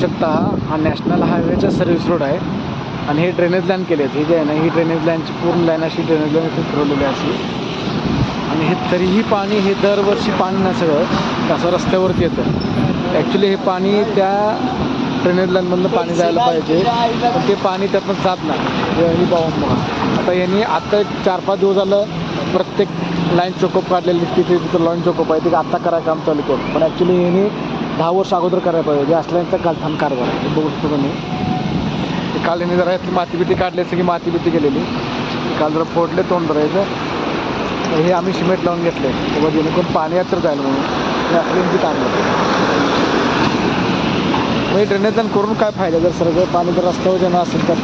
शकता हा. National हायवेचा service road आहे. आणि हे ड्रेनेज लाईन केले आहेत. हे जे आहे ना ही ड्रेनेज लाईनची पूर्ण लाईन अशी ड्रेनेज लाईन इथे फिरवलेली आहे अशी. आणि हे तरीही पाणी हे दरवर्षी पाणी ना सगळं. असं रस्त्यावरती येतं. ॲक्च्युली हे पाणी त्या ड्रेनेज लाईनमधनं पाणी जायला पाहिजे. पण ते पाणी त्यातनं जात नाही. हे पाहून आता यांनी आता चार पाच दिवस झालं प्रत्येक लाईन चोकअप काढलेली. तिथे तिथं लाईन चोकअप आहे. ते आत्ता करायला काम चालू केलं. पण ॲक्च्युली यांनी दहा वर्ष अगोदर करायला पाहिजे. जे असल्यानंतर गालथान कारभार आहे. बघू शकतो तुम्ही. ते काल यांनी जरा यातली माती बिती काढली सगळी माती बिती गेलेली काल जरा फोडले तोंड धरायचं. हे आम्ही सिमेंट लावून घेतले. तेव्हा जेणेकरून पाणी यात तर जाईल म्हणून. हे असं काढलं म्हणजे ड्रेनेज करून काय फायदा? जर सगळं पाणी जर रस्त्यावर जेव्हा असेल तर.